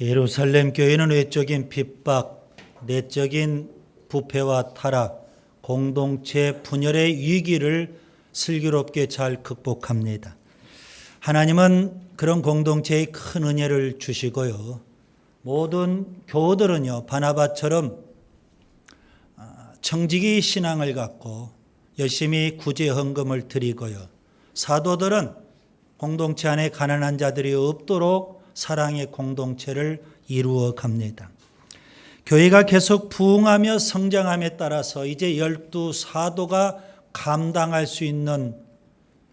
예루살렘 교회는 외적인 핍박, 내적인 부패와 타락, 공동체 분열의 위기를 슬기롭게 잘 극복합니다. 하나님은 그런 공동체에 큰 은혜를 주시고요. 모든 교우들은요, 바나바처럼 아, 청지기 신앙을 갖고 열심히 구제 헌금을 드리고요. 사도들은 공동체 안에 가난한 자들이 없도록 사랑의 공동체를 이루어 갑니다. 교회가 계속 부흥하며 성장함에 따라서 이제 열두 사도가 감당할 수 있는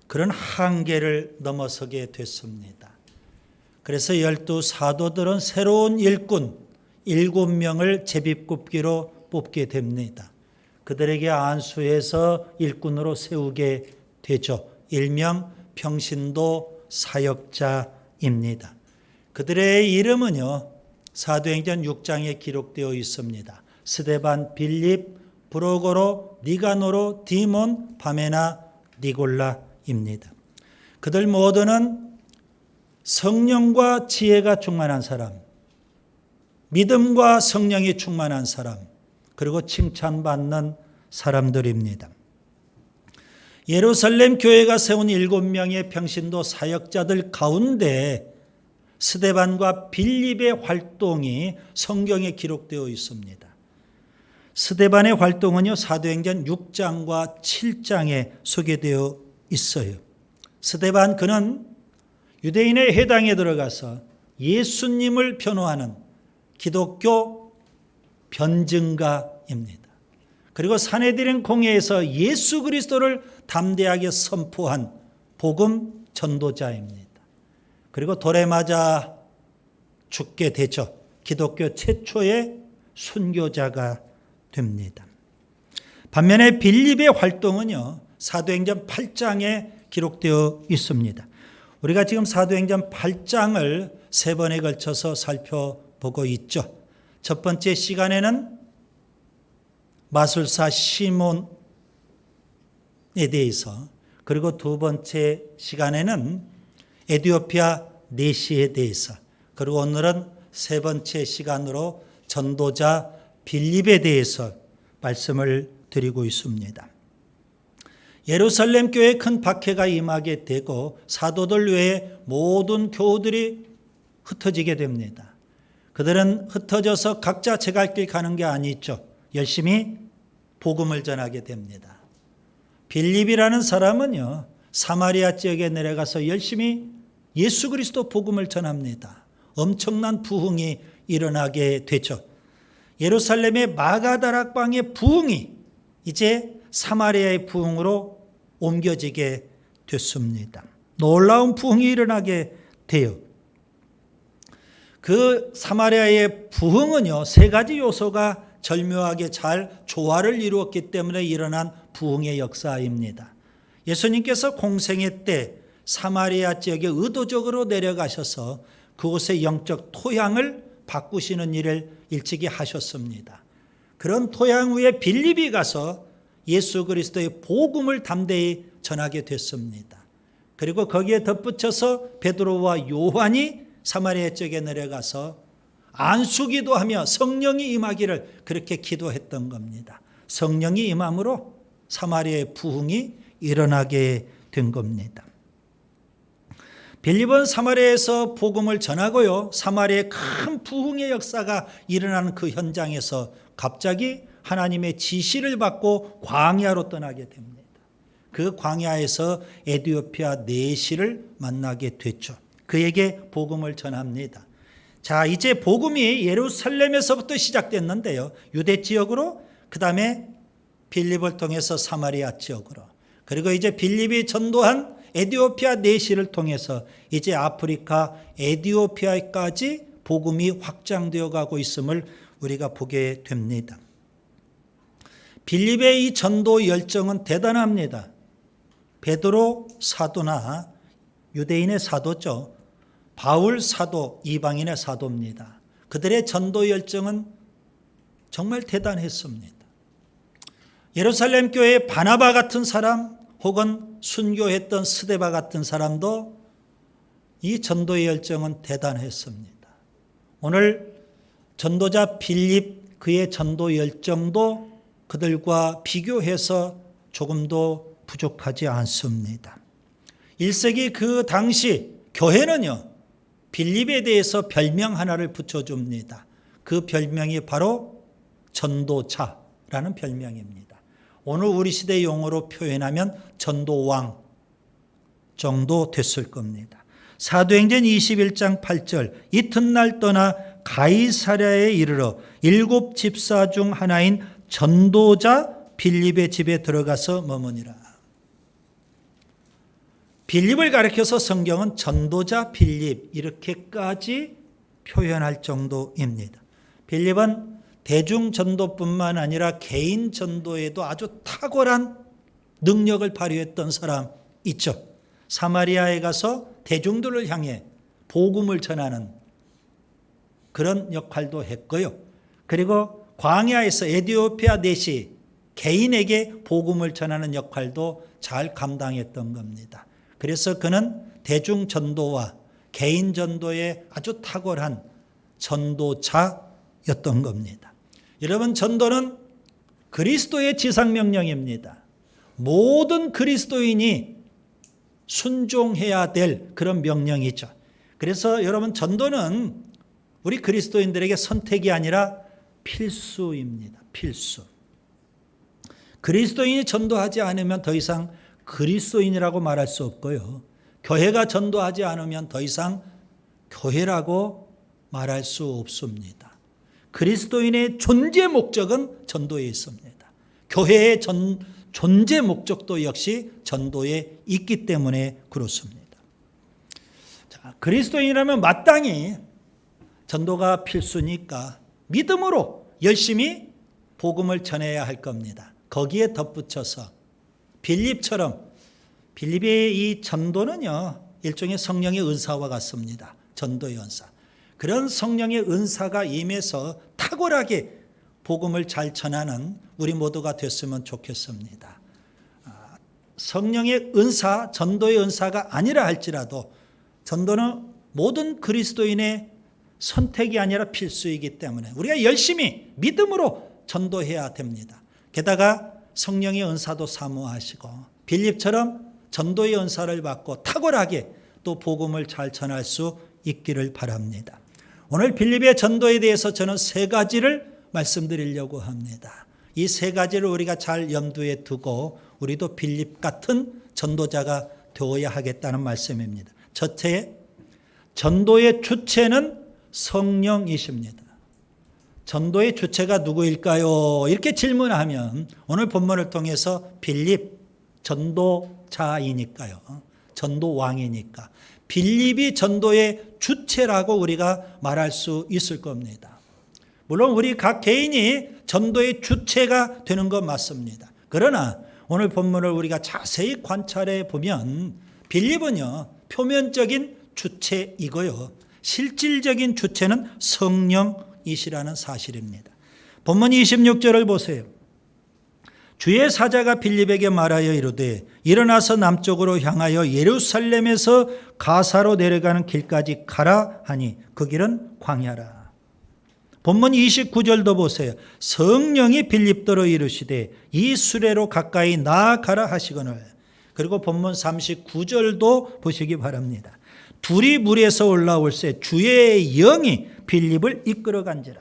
그런 한계를 넘어서게 됐습니다. 그래서 열두 사도들은 새로운 일꾼 일곱 명을 제비뽑기로 뽑게 됩니다. 그들에게 안수해서 일꾼으로 세우게 되죠. 일명 평신도 사역자입니다. 그들의 이름은요. 사도행전 6장에 기록되어 있습니다. 스데반, 빌립, 브로고로, 니가노로, 디몬, 바메나, 니골라입니다. 그들 모두는 성령과 지혜가 충만한 사람, 믿음과 성령이 충만한 사람, 그리고 칭찬받는 사람들입니다. 예루살렘 교회가 세운 일곱 명의 평신도 사역자들 가운데 스데반과 빌립의 활동이 성경에 기록되어 있습니다. 스데반의 활동은요, 사도행전 6장과 7장에 소개되어 있어요. 스데반 그는 유대인의 해당에 들어가서 예수님을 변호하는 기독교 변증가입니다. 그리고 사내들인 공회에서 예수 그리스도를 담대하게 선포한 복음 전도자입니다. 그리고 돌에 맞아 죽게 되죠. 기독교 최초의 순교자가 됩니다. 반면에 빌립의 활동은요. 사도행전 8장에 기록되어 있습니다. 우리가 지금 사도행전 8장을 세 번에 걸쳐서 살펴보고 있죠. 첫 번째 시간에는 마술사 시몬에 대해서 그리고 두 번째 시간에는 에디오피아 네시에 대해서 그리고 오늘은 세 번째 시간으로 전도자 빌립에 대해서 말씀을 드리고 있습니다. 예루살렘 교회에 큰 박해가 임하게 되고 사도들 외에 모든 교우들이 흩어지게 됩니다. 그들은 흩어져서 각자 제갈 길 가는 게 아니죠. 열심히 복음을 전하게 됩니다. 빌립이라는 사람은요. 사마리아 지역에 내려가서 열심히 예수 그리스도 복음을 전합니다. 엄청난 부흥이 일어나게 되죠. 예루살렘의 마가다락방의 부흥이 이제 사마리아의 부흥으로 옮겨지게 됐습니다. 놀라운 부흥이 일어나게 돼요. 그 사마리아의 부흥은요, 세 가지 요소가 절묘하게 잘 조화를 이루었기 때문에 일어난 부흥의 역사입니다. 예수님께서 공생애 때 사마리아 지역에 의도적으로 내려가셔서 그곳의 영적 토양을 바꾸시는 일을 일찍이 하셨습니다. 그런 토양 위에 빌립이 가서 예수 그리스도의 복음을 담대히 전하게 됐습니다. 그리고 거기에 덧붙여서 베드로와 요한이 사마리아 쪽에 내려가서 안수기도 하며 성령이 임하기를 그렇게 기도했던 겁니다. 성령이 임함으로 사마리아의 부흥이 일어나게 된 겁니다. 빌립은 사마리아에서 복음을 전하고요. 사마리아의 큰 부흥의 역사가 일어나는 그 현장에서 갑자기 하나님의 지시를 받고 광야로 떠나게 됩니다. 그 광야에서 에디오피아 네시를 만나게 됐죠. 그에게 복음을 전합니다. 자, 이제 복음이 예루살렘에서부터 시작됐는데요. 유대 지역으로 그다음에 빌립을 통해서 사마리아 지역으로 그리고 이제 빌립이 전도한 에디오피아 내시를 통해서 이제 아프리카 에디오피아까지 복음이 확장되어 가고 있음을 우리가 보게 됩니다. 빌립의 이 전도 열정은 대단합니다. 베드로 사도나 유대인의 사도죠. 바울 사도, 이방인의 사도입니다. 그들의 전도 열정은 정말 대단했습니다. 예루살렘 교회의 바나바 같은 사람 혹은 순교했던 스데바 같은 사람도 이 전도의 열정은 대단했습니다. 오늘 전도자 빌립 그의 전도 열정도 그들과 비교해서 조금도 부족하지 않습니다. 1세기 그 당시 교회는요, 빌립에 대해서 별명 하나를 붙여줍니다. 그 별명이 바로 전도자라는 별명입니다. 오늘 우리 시대 용어로 표현하면 전도왕 정도 됐을 겁니다. 사도행전 21장 8절 이튿날 떠나 가이사랴에 이르러 일곱 집사 중 하나인 전도자 빌립의 집에 들어가서 머무니라. 빌립을 가리켜서 성경은 전도자 빌립 이렇게까지 표현할 정도입니다. 빌립은 대중 전도뿐만 아니라 개인 전도에도 아주 탁월한 능력을 발휘했던 사람 있죠. 사마리아에 가서 대중들을 향해 복음을 전하는 그런 역할도 했고요. 그리고 광야에서 에디오피아 내시 개인에게 복음을 전하는 역할도 잘 감당했던 겁니다. 그래서 그는 대중 전도와 개인 전도에 아주 탁월한 전도자였던 겁니다. 여러분 전도는 그리스도의 지상 명령입니다. 모든 그리스도인이 순종해야 될 그런 명령이죠. 그래서 여러분 전도는 우리 그리스도인들에게 선택이 아니라 필수입니다. 필수. 그리스도인이 전도하지 않으면 더 이상 그리스도인이라고 말할 수 없고요. 교회가 전도하지 않으면 더 이상 교회라고 말할 수 없습니다. 그리스도인의 존재 목적은 전도에 있습니다. 교회의 전, 존재 목적도 역시 전도에 있기 때문에 그렇습니다. 자, 그리스도인이라면 마땅히 전도가 필수니까 믿음으로 열심히 복음을 전해야 할 겁니다. 거기에 덧붙여서 빌립처럼 빌립의 이 전도는요 일종의 성령의 은사와 같습니다. 전도의 은사. 그런 성령의 은사가 임해서 탁월하게 복음을 잘 전하는 우리 모두가 됐으면 좋겠습니다. 아, 성령의 은사, 전도의 은사가 아니라 할지라도 전도는 모든 그리스도인의 선택이 아니라 필수이기 때문에 우리가 열심히 믿음으로 전도해야 됩니다. 게다가 성령의 은사도 사모하시고 빌립처럼 전도의 은사를 받고 탁월하게 또 복음을 잘 전할 수 있기를 바랍니다. 오늘 빌립의 전도에 대해서 저는 세 가지를 말씀드리려고 합니다. 이 세 가지를 우리가 잘 염두에 두고 우리도 빌립 같은 전도자가 되어야 하겠다는 말씀입니다. 첫째, 전도의 주체는 성령이십니다. 전도의 주체가 누구일까요? 이렇게 질문하면 오늘 본문을 통해서 빌립 전도자이니까요. 전도왕이니까. 빌립이 전도의 주체라고 우리가 말할 수 있을 겁니다. 물론 우리 각 개인이 전도의 주체가 되는 건 맞습니다. 그러나 오늘 본문을 우리가 자세히 관찰해 보면 빌립은요, 표면적인 주체이고요. 실질적인 주체는 성령이시라는 사실입니다. 본문 26절을 보세요. 주의 사자가 빌립에게 말하여 이르되 일어나서 남쪽으로 향하여 예루살렘에서 가사로 내려가는 길까지 가라 하니 그 길은 광야라. 본문 29절도 보세요. 성령이 빌립더러 이르시되 이 수레로 가까이 나아가라 하시거늘. 그리고 본문 39절도 보시기 바랍니다. 둘이 물에서 올라올 새 주의 영이 빌립을 이끌어 간지라.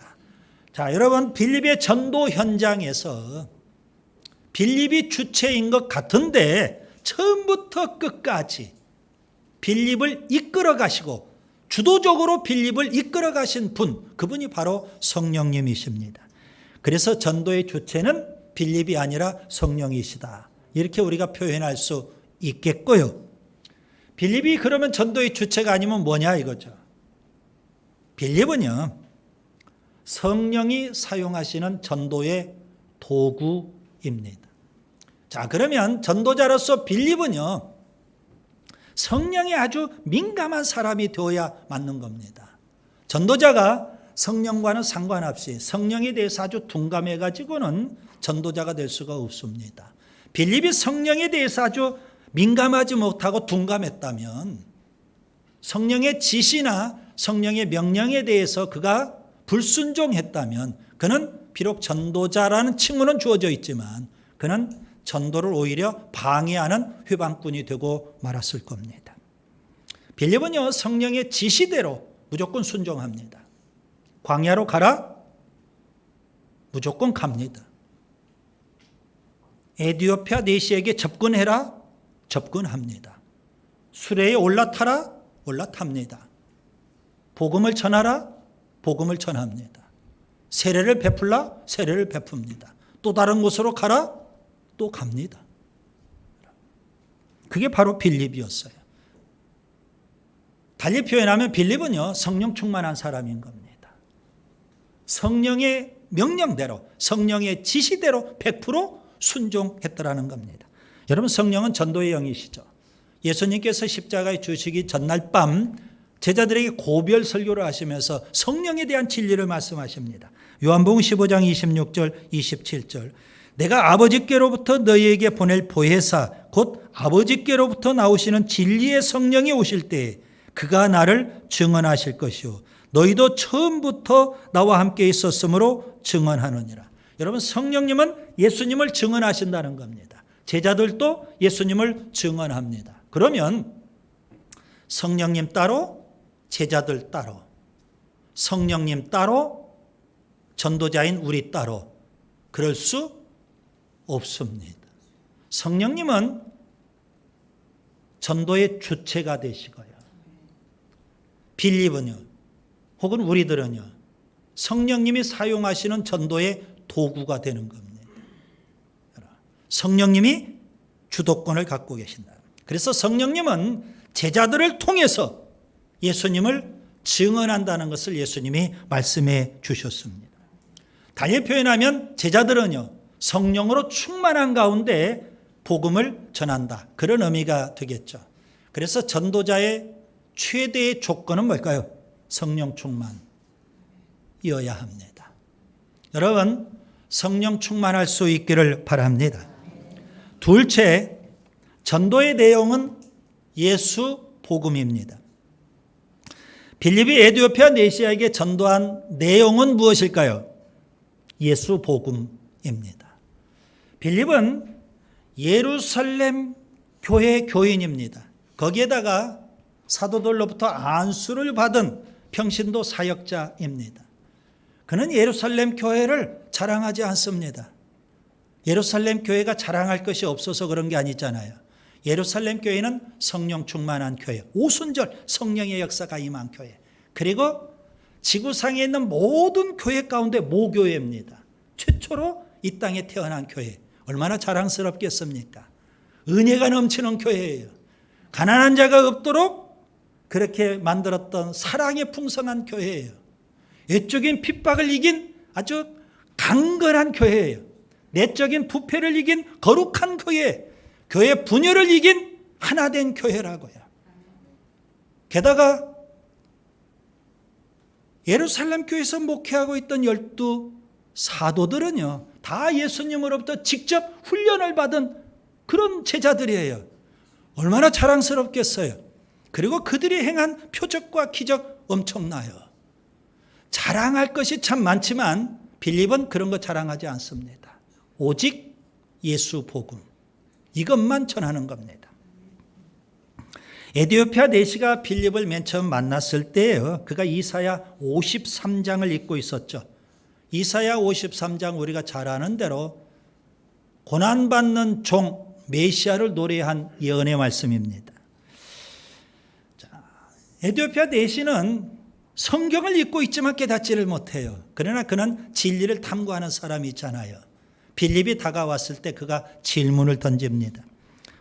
자, 여러분 빌립의 전도 현장에서 빌립이 주체인 것 같은데 처음부터 끝까지 빌립을 이끌어 가시고 주도적으로 빌립을 이끌어 가신 분, 그분이 바로 성령님이십니다. 그래서 전도의 주체는 빌립이 아니라 성령이시다. 이렇게 우리가 표현할 수 있겠고요. 빌립이 그러면 전도의 주체가 아니면 뭐냐 이거죠. 빌립은요, 성령이 사용하시는 전도의 도구 입니다. 자, 그러면 전도자로서 빌립은요, 성령에 아주 민감한 사람이 되어야 맞는 겁니다. 전도자가 성령과는 상관없이 성령에 대해서 아주 둔감해 가지고는 전도자가 될 수가 없습니다. 빌립이 성령에 대해서 아주 민감하지 못하고 둔감했다면 성령의 지시나 성령의 명령에 대해서 그가 불순종했다면 그는 비록 전도자라는 칭호는 주어져 있지만 그는 전도를 오히려 방해하는 회방꾼이 되고 말았을 겁니다. 빌립은요 성령의 지시대로 무조건 순종합니다. 광야로 가라 무조건 갑니다. 에디오피아 내시에게 접근해라 접근합니다. 수레에 올라타라 올라탑니다. 복음을 전하라 복음을 전합니다. 세례를 베풀라 세례를 베풉니다. 또 다른 곳으로 가라 또 갑니다. 그게 바로 빌립이었어요. 달리 표현하면 빌립은요 성령 충만한 사람인 겁니다. 성령의 명령대로 성령의 지시대로 100% 순종했더라는 겁니다. 여러분 성령은 전도의 영이시죠. 예수님께서 십자가에 주시기 전날 밤 제자들에게 고별 설교를 하시면서 성령에 대한 진리를 말씀하십니다. 요한복음 15장 26절 27절 내가 아버지께로부터 너희에게 보낼 보혜사 곧 아버지께로부터 나오시는 진리의 성령이 오실 때에 그가 나를 증언하실 것이요 너희도 처음부터 나와 함께 있었으므로 증언하느니라. 여러분 성령님은 예수님을 증언하신다는 겁니다. 제자들도 예수님을 증언합니다. 그러면 성령님 따로 제자들 따로 성령님 따로 전도자인 우리 따로 그럴 수 없습니다. 성령님은 전도의 주체가 되시고요. 빌립은요. 혹은 우리들은요. 성령님이 사용하시는 전도의 도구가 되는 겁니다. 성령님이 주도권을 갖고 계신다. 그래서 성령님은 제자들을 통해서 예수님을 증언한다는 것을 예수님이 말씀해 주셨습니다. 달리 표현하면 제자들은요, 성령으로 충만한 가운데 복음을 전한다. 그런 의미가 되겠죠. 그래서 전도자의 최대의 조건은 뭘까요? 성령 충만이어야 합니다. 여러분, 성령 충만할 수 있기를 바랍니다. 둘째, 전도의 내용은 예수 복음입니다. 빌립이 에디오피아 네시아에게 전도한 내용은 무엇일까요? 예수 복음입니다. 빌립은 예루살렘 교회 교인입니다. 거기에다가 사도들로부터 안수를 받은 평신도 사역자입니다. 그는 예루살렘 교회를 자랑하지 않습니다. 예루살렘 교회가 자랑할 것이 없어서 그런 게 아니잖아요. 예루살렘 교회는 성령 충만한 교회, 오순절 성령의 역사가 임한 교회. 그리고 지구상에 있는 모든 교회 가운데 모교회입니다. 최초로 이 땅에 태어난 교회. 얼마나 자랑스럽겠습니까? 은혜가 넘치는 교회예요. 가난한 자가 없도록 그렇게 만들었던 사랑의 풍성한 교회예요. 외적인 핍박을 이긴 아주 강건한 교회예요. 내적인 부패를 이긴 거룩한 교회, 교회 분열을 이긴 하나된 교회라고요. 게다가 예루살렘 교회에서 목회하고 있던 열두 사도들은요, 다 예수님으로부터 직접 훈련을 받은 그런 제자들이에요. 얼마나 자랑스럽겠어요. 그리고 그들이 행한 표적과 기적 엄청나요. 자랑할 것이 참 많지만 빌립은 그런 거 자랑하지 않습니다. 오직 예수 복음. 이것만 전하는 겁니다. 에디오피아 내시가 빌립을 맨 처음 만났을 때예요. 그가 이사야 53장을 읽고 있었죠. 이사야 53장 우리가 잘 아는 대로 고난받는 종 메시아를 노래한 예언의 말씀입니다. 자, 에디오피아 내시는 성경을 읽고 있지만 깨닫지를 못해요. 그러나 그는 진리를 탐구하는 사람이 있잖아요. 빌립이 다가왔을 때 그가 질문을 던집니다.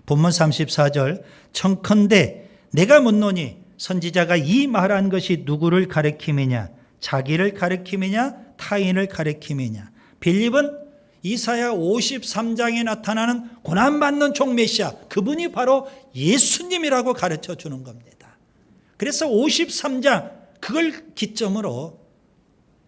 본문 34절 청컨대 내가 묻노니 선지자가 이 말한 것이 누구를 가리킴이냐 자기를 가리킴이냐 타인을 가리킴이냐 빌립은 이사야 53장에 나타나는 고난받는 종 메시아 그분이 바로 예수님이라고 가르쳐 주는 겁니다. 그래서 53장 그걸 기점으로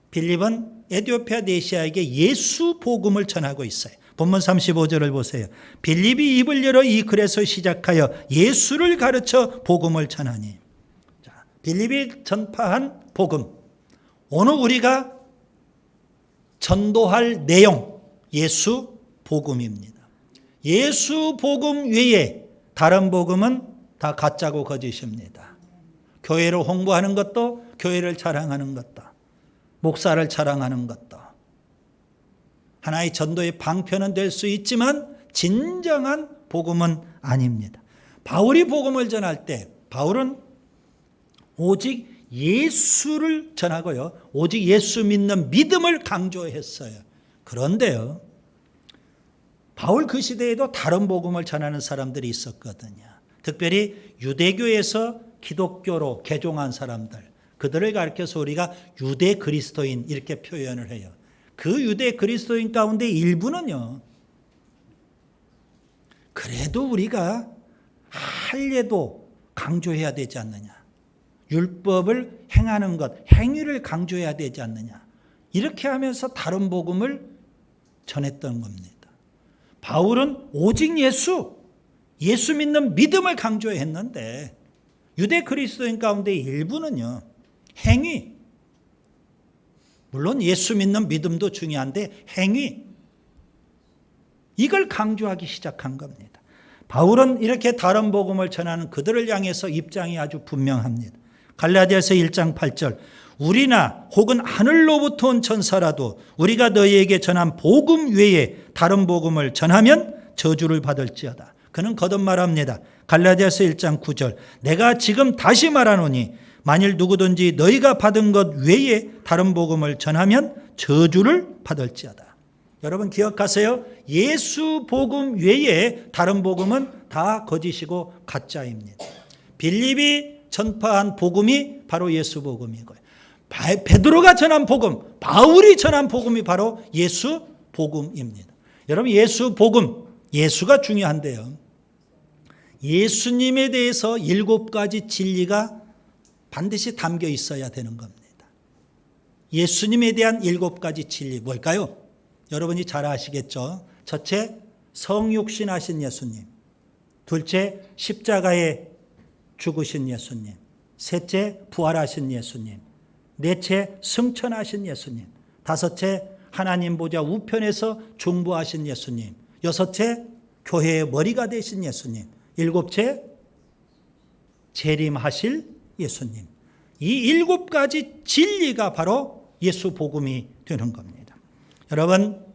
빌립은 에디오피아 네시아에게 예수 복음을 전하고 있어요. 본문 35절을 보세요. 빌립이 입을 열어 이 글에서 시작하여 예수를 가르쳐 복음을 전하니. 자, 빌립이 전파한 복음. 오늘 우리가 전도할 내용 예수 복음입니다. 예수 복음 외에 다른 복음은 다 가짜고 거짓입니다. 교회를 홍보하는 것도 교회를 자랑하는 것도 목사를 자랑하는 것도 하나의 전도의 방편은 될 수 있지만 진정한 복음은 아닙니다. 바울이 복음을 전할 때 바울은 오직 예수를 전하고요. 오직 예수 믿는 믿음을 강조했어요. 그런데요. 바울 그 시대에도 다른 복음을 전하는 사람들이 있었거든요. 특별히 유대교에서 기독교로 개종한 사람들. 그들을 가르쳐서 우리가 유대 그리스도인 이렇게 표현을 해요. 그 유대 그리스도인 가운데 일부는요. 그래도 우리가 할례도 강조해야 되지 않느냐. 율법을 행하는 것, 행위를 강조해야 되지 않느냐. 이렇게 하면서 다른 복음을 전했던 겁니다. 바울은 오직 예수, 예수 믿는 믿음을 강조했는데 유대 그리스도인 가운데 일부는요. 행위, 물론 예수 믿는 믿음도 중요한데 행위, 이걸 강조하기 시작한 겁니다. 바울은 이렇게 다른 복음을 전하는 그들을 향해서 입장이 아주 분명합니다. 갈라디아서 1장 8절 우리나 혹은 하늘로부터 온 천사라도 우리가 너희에게 전한 복음 외에 다른 복음을 전하면 저주를 받을지어다. 그는 거듭 말합니다. 갈라디아서 1장 9절 내가 지금 다시 말하노니 만일 누구든지 너희가 받은 것 외에 다른 복음을 전하면 저주를 받을지어다. 여러분 기억하세요. 예수 복음 외에 다른 복음은 다 거짓이고 가짜입니다. 빌립이 전파한 복음이 바로 예수 복음이고요. 베드로가 전한 복음, 바울이 전한 복음이 바로 예수 복음입니다. 여러분 예수 복음, 예수가 중요한데요. 예수님에 대해서 일곱 가지 진리가 반드시 담겨 있어야 되는 겁니다. 예수님에 대한 일곱 가지 진리 뭘까요? 여러분이 잘 아시겠죠? 첫째, 성육신 하신 예수님. 둘째, 십자가에 죽으신 예수님. 셋째, 부활하신 예수님. 넷째, 승천하신 예수님. 다섯째, 하나님 보좌 우편에서 중보하신 예수님. 여섯째, 교회의 머리가 되신 예수님. 일곱째, 재림하실 예수님. 이 일곱 가지 진리가 바로 예수 복음이 되는 겁니다. 여러분,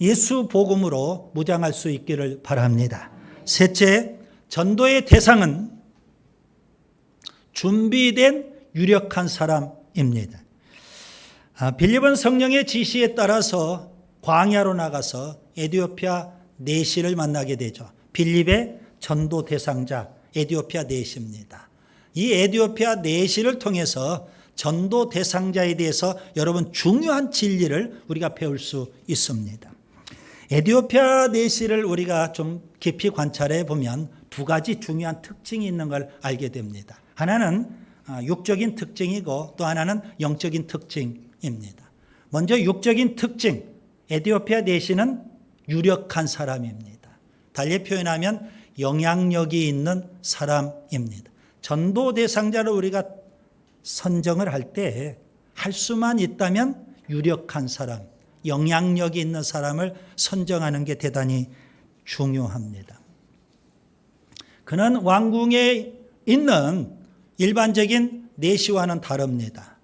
예수 복음으로 무장할 수 있기를 바랍니다. 셋째, 전도의 대상은 준비된 유력한 사람입니다. 아, 빌립은 성령의 지시에 따라서 광야로 나가서 에디오피아 내시를 만나게 되죠. 빌립의 전도 대상자 에디오피아 내시입니다. 이 에디오피아 내시를 통해서 전도 대상자에 대해서 여러분 중요한 진리를 우리가 배울 수 있습니다. 에디오피아 내시를 우리가 좀 깊이 관찰해 보면 두 가지 중요한 특징이 있는 걸 알게 됩니다. 하나는 아, 육적인 특징이고 또 하나는 영적인 특징입니다. 먼저 육적인 특징, 에디오피아 내시는 유력한 사람입니다. 달리 표현하면 영향력이 있는 사람입니다. 전도 대상자를 우리가 선정을 할 때 할 수만 있다면 유력한 사람, 영향력이 있는 사람을 선정하는 게 대단히 중요합니다. 그는 왕궁에 있는 일반적인 내시와는 다릅니다.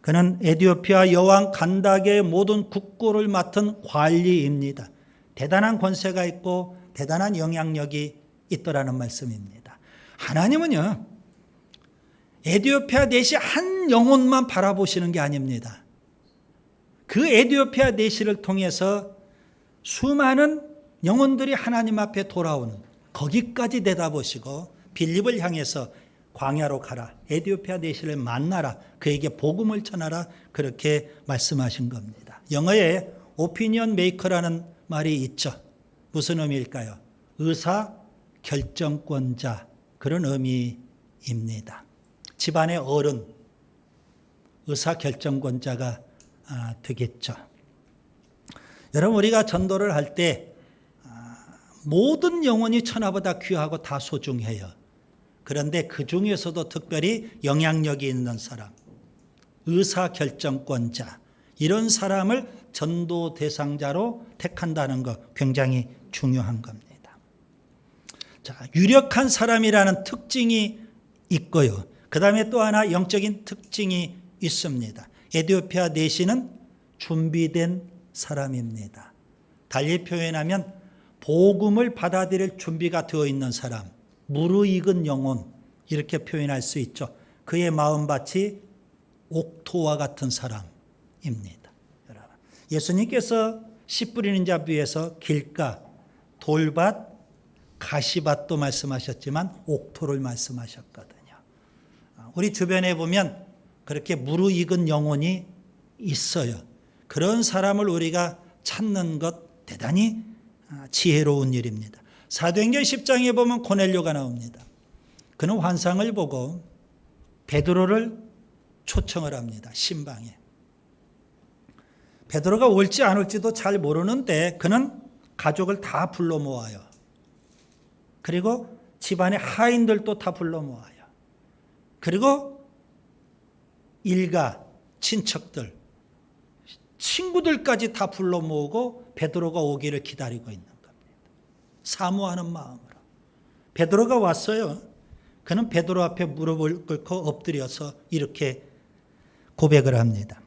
그는 에디오피아 여왕 간닥의 모든 국고를 맡은 관리입니다. 대단한 권세가 있고 대단한 영향력이 있더라는 말씀입니다. 하나님은요, 에디오피아 내시 한 영혼만 바라보시는 게 아닙니다. 그 에디오피아 내시를 통해서 수많은 영혼들이 하나님 앞에 돌아오는 거기까지 내다보시고 빌립을 향해서 광야로 가라. 에디오피아 내시를 만나라. 그에게 복음을 전하라. 그렇게 말씀하신 겁니다. 영어에 오피니언 메이커라는 말이 있죠. 무슨 의미일까요? 의사 결정권자 그런 의미입니다. 집안의 어른 의사 결정권자가 아, 되겠죠. 여러분 우리가 전도를 할때 아, 모든 영혼이 천하보다 귀하고 다 소중해요. 그런데 그 중에서도 특별히 영향력이 있는 사람, 의사 결정권자 이런 사람을 전도 대상자로 택한다는 것 굉장히 중요한 겁니다. 자, 유력한 사람이라는 특징이 있고요. 그 다음에 또 하나 영적인 특징이 있습니다. 에디오피아 내시는 준비된 사람입니다. 달리 표현하면 복음을 받아들일 준비가 되어 있는 사람, 무르익은 영혼 이렇게 표현할 수 있죠. 그의 마음밭이 옥토와 같은 사람입니다. 여러분. 예수님께서 씨 뿌리는 자 위에서 길가, 돌밭, 가시밭도 말씀하셨지만 옥토를 말씀하셨거든요. 우리 주변에 보면 그렇게 무르익은 영혼이 있어요. 그런 사람을 우리가 찾는 것 대단히 지혜로운 일입니다. 사도행전 10장에 보면 고넬료가 나옵니다. 그는 환상을 보고 베드로를 초청을 합니다. 신방에. 베드로가 올지 안 올지도 잘 모르는데 그는 가족을 다 불러 모아요. 그리고 집안의 하인들도 다 불러 모아요. 그리고 일가, 친척들, 친구들까지 다 불러 모으고 베드로가 오기를 기다리고 있는 겁니다. 사모하는 마음으로. 베드로가 왔어요. 그는 베드로 앞에 무릎을 꿇고 엎드려서 이렇게 고백을 합니다.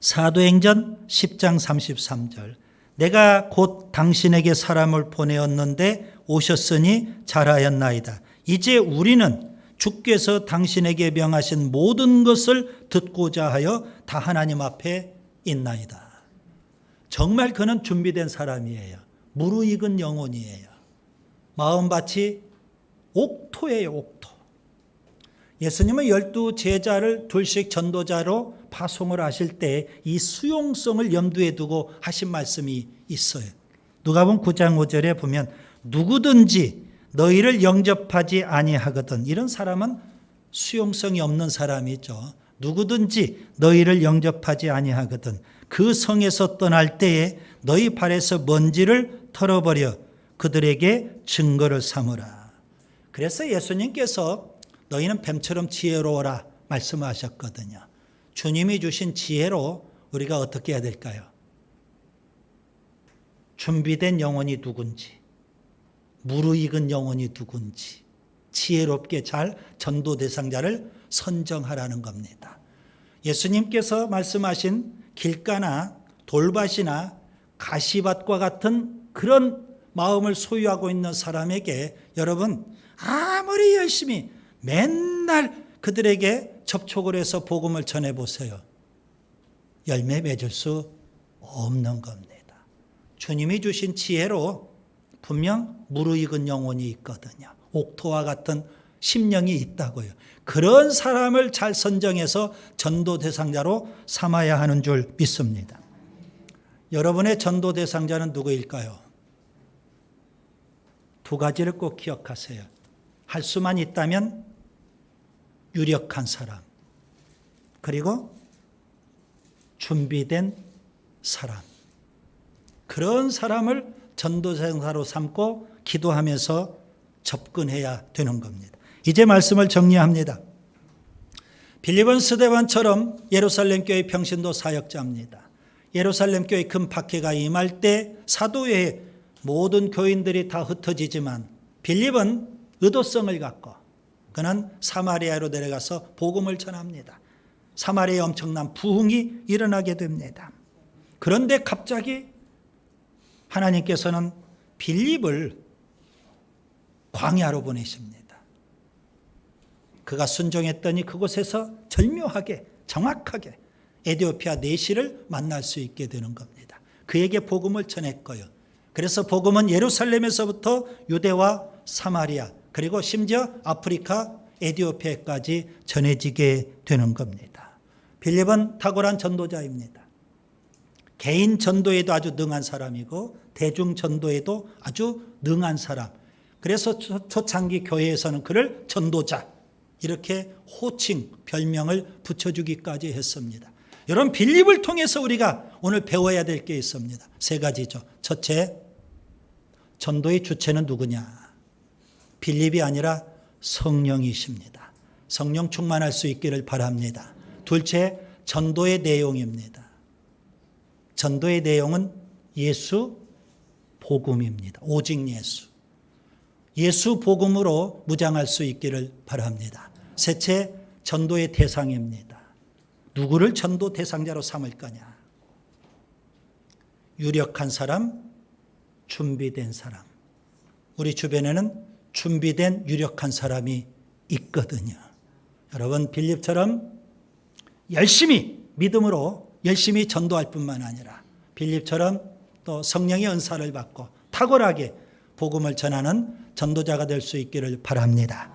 사도행전 10장 33절. 내가 곧 당신에게 사람을 보내었는데 오셨으니 잘하였나이다. 이제 우리는 주께서 당신에게 명하신 모든 것을 듣고자 하여 다 하나님 앞에 있나이다. 정말 그는 준비된 사람이에요. 무르익은 영혼이에요. 마음밭이 옥토예요, 옥토. 예수님은 열두 제자를 둘씩 전도자로 파송을 하실 때 이 수용성을 염두에 두고 하신 말씀이 있어요. 누가복음 9장 5절에 보면 누구든지 너희를 영접하지 아니하거든 이런 사람은 수용성이 없는 사람이죠. 누구든지 너희를 영접하지 아니하거든 그 성에서 떠날 때에 너희 발에서 먼지를 털어버려 그들에게 증거를 삼으라. 그래서 예수님께서 너희는 뱀처럼 지혜로워라 말씀하셨거든요. 주님이 주신 지혜로 우리가 어떻게 해야 될까요? 준비된 영혼이 누군지, 무르익은 영혼이 누군지, 지혜롭게 잘 전도 대상자를 선정하라는 겁니다. 예수님께서 말씀하신 길가나 돌밭이나 가시밭과 같은 그런 마음을 소유하고 있는 사람에게 여러분 아무리 열심히 맨날 그들에게 접촉을 해서 복음을 전해 보세요. 열매 맺을 수 없는 겁니다. 주님이 주신 지혜로 분명 무르익은 영혼이 있거든요. 옥토와 같은 심령이 있다고요. 그런 사람을 잘 선정해서 전도 대상자로 삼아야 하는 줄 믿습니다. 여러분의 전도 대상자는 누구일까요? 두 가지를 꼭 기억하세요. 할 수만 있다면 유력한 사람, 그리고 준비된 사람. 그런 사람을 전도생사로 삼고 기도하면서 접근해야 되는 겁니다. 이제 말씀을 정리합니다. 빌립은 스데반처럼 예루살렘 교회 평신도 사역자입니다. 예루살렘 교회 큰 박해가 임할 때 사도회에 모든 교인들이 다 흩어지지만 빌립은 의도성을 갖고 그는 사마리아로 내려가서 복음을 전합니다. 사마리아에 엄청난 부흥이 일어나게 됩니다. 그런데 갑자기 하나님께서는 빌립을 광야로 보내십니다. 그가 순종했더니 그곳에서 절묘하게 정확하게 에디오피아 내시를 만날 수 있게 되는 겁니다. 그에게 복음을 전했고요. 그래서 복음은 예루살렘에서부터 유대와 사마리아 그리고 심지어 아프리카 에디오피아까지 전해지게 되는 겁니다. 빌립은 탁월한 전도자입니다. 개인 전도에도 아주 능한 사람이고 대중 전도에도 아주 능한 사람. 그래서 초창기 교회에서는 그를 전도자 이렇게 호칭 별명을 붙여주기까지 했습니다. 여러분 빌립을 통해서 우리가 오늘 배워야 될 게 있습니다. 세 가지죠. 첫째, 전도의 주체는 누구냐? 빌립이 아니라 성령이십니다. 성령 충만할 수 있기를 바랍니다. 둘째, 전도의 내용입니다. 전도의 내용은 예수 복음입니다. 오직 예수. 예수 복음으로 무장할 수 있기를 바랍니다. 셋째, 전도의 대상입니다. 누구를 전도 대상자로 삼을 거냐? 유력한 사람, 준비된 사람. 우리 주변에는 준비된 유력한 사람이 있거든요. 여러분, 빌립처럼 열심히 믿음으로 열심히 전도할 뿐만 아니라 빌립처럼 또 성령의 은사를 받고 탁월하게 복음을 전하는 전도자가 될 수 있기를 바랍니다.